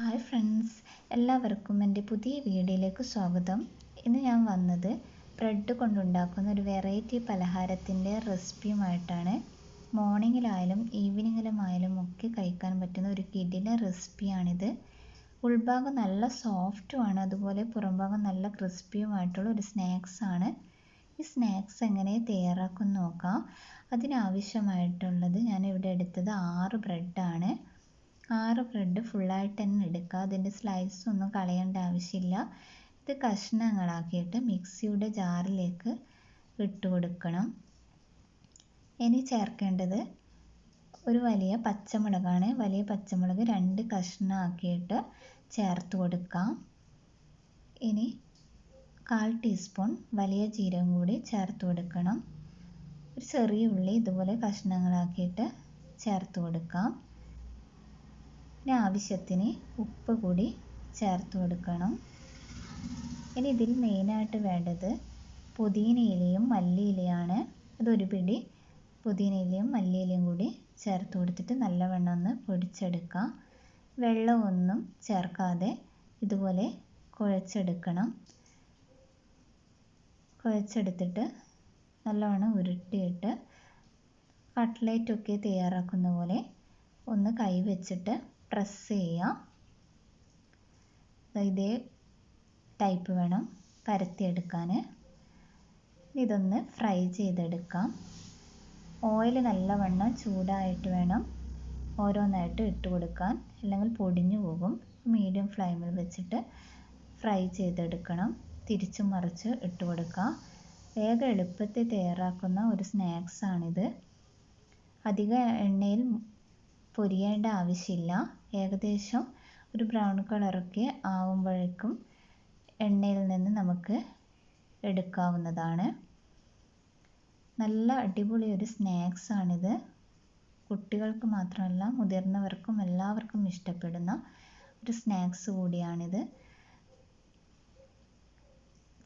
Hi friends എല്ലാവർക്കും എന്റെ പുതിയ വീഡിയോയിലേക്ക് സ്വാഗതം. ഇന്ന് ഞാൻ വന്നത് ബ്രെഡ് കൊണ്ടുണ്ടാക്കുന്ന ഒരു വെറൈറ്റി പലഹാരത്തിന്റെ റെസിപ്പിയുമായിട്ടാണ് മോർണിംഗിലായാലും ഈവനിങ്ങിലുമായാലും ഒക്കെ കഴിക്കാൻ പറ്റുന്ന ഒരു കിഡിലെ റെസിപ്പിയാണിത് ഉൾഭാഗം നല്ല സോഫ്റ്റുമാണ് അതുപോലെ പുറംഭാഗം നല്ല ക്രിസ്പിയുമായിട്ടുള്ള ഒരു സ്നാക്സാണ് ഈ സ്നാക്സ് എങ്ങനെ തയ്യാറാക്കും നോക്കാം. അതിനാവശ്യമായിട്ടുള്ളത് ഇവിടെ എടുത്തത് ആറ് ബ്രെഡാണ്. ആറ് ബ്രെഡ് ഫുള്ളായിട്ട് തന്നെ എടുക്കുക. അതിന്റെ സ്ലൈസ് ഒന്നും കളയേണ്ട ആവശ്യമില്ല. ഇത് കഷ്ണങ്ങളാക്കിയിട്ട് മിക്സിയുടെ ജാറിലേക്ക് ഇട്ട് കൊടുക്കണം. ഇനി ചേർക്കേണ്ടത് ഒരു വലിയ പച്ചമുളകാണ്. വലിയ പച്ചമുളക് രണ്ട് കഷ്ണമാക്കിയിട്ട് ചേർത്ത് കൊടുക്കാം. ഇനി കാൽ ടീസ്പൂൺ വലിയ ജീരകം കൂടി ചേർത്ത് കൊടുക്കണം. ഒരു ചെറിയ ഉള്ളി ഇതുപോലെ കഷ്ണങ്ങളാക്കിയിട്ട് ചേർത്ത് കൊടുക്കാം. ഇനി ആവശ്യത്തിന് ഉപ്പ് കൂടി ചേർത്ത് കൊടുക്കണം. ഇനി ഇതിൽ മെയിനായിട്ട് വേണ്ടത് പുതിന ഇലയും മല്ലിയിലയാണ്. അതൊരു പിടി പുതിന ഇലയും മല്ലിയിലയും കൂടി ചേർത്ത് കൊടുത്തിട്ട് നല്ലവണ്ണം ഒന്ന് വെള്ളം വെള്ളമൊന്നും ചേർക്കാതെ ഇതുപോലെ കുഴച്ചെടുക്കണം. കുഴച്ചെടുത്തിട്ട് നല്ലവണ്ണം ഉരുട്ടിയിട്ട് കട്ട്ലേറ്റൊക്കെ തയ്യാറാക്കുന്ന പോലെ ഒന്ന് കൈ വെച്ചിട്ട് പ്രസ് ചെയ്യുക. ഇതേ ടൈപ്പ് വേണം പരത്തിയെടുക്കാൻ ഇതൊന്ന് ഫ്രൈ ചെയ്തെടുക്കാം. ഓയിൽ നല്ലവണ്ണം ചൂടായിട്ട് വേണം ഓരോന്നായിട്ട് ഇട്ട് കൊടുക്കാൻ. അല്ലെങ്കിൽ പൊടിഞ്ഞു പോകും. മീഡിയം ഫ്ലെയിമിൽ വെച്ചിട്ട് ഫ്രൈ ചെയ്തെടുക്കണം. തിരിച്ചും മറിച്ച് ഇട്ട് കൊടുക്കാം. വേഗം എളുപ്പത്തിൽ തയ്യാറാക്കുന്ന ഒരു സ്നാക്സാണിത് അധിക എണ്ണയിൽ പൊരിയേണ്ട ആവശ്യമില്ല. ഏകദേശം ഒരു ബ്രൗൺ കളറൊക്കെ ആവുമ്പോഴേക്കും എണ്ണയിൽ നിന്ന് നമുക്ക് എടുക്കാവുന്നതാണ്. നല്ല അടിപൊളി ഒരു സ്നാക്സാണിത് കുട്ടികൾക്ക് മാത്രമല്ല മുതിർന്നവർക്കും എല്ലാവർക്കും ഇഷ്ടപ്പെടുന്ന ഒരു സ്നാക്സ് കൂടിയാണിത്.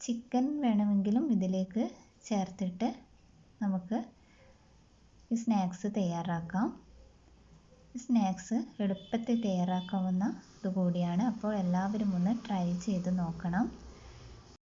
ചിക്കൻ വേണമെങ്കിലും ഇതിലേക്ക് ചേർത്തിട്ട് നമുക്ക് ഈ സ്നാക്സ് തയ്യാറാക്കാം. സ്നാക്സ് എളുപ്പത്തിൽ തയ്യാറാക്കാവുന്ന ഇതുകൂടിയാണ്. അപ്പോൾ എല്ലാവരും ഒന്ന് ട്രൈ ചെയ്ത് നോക്കണം.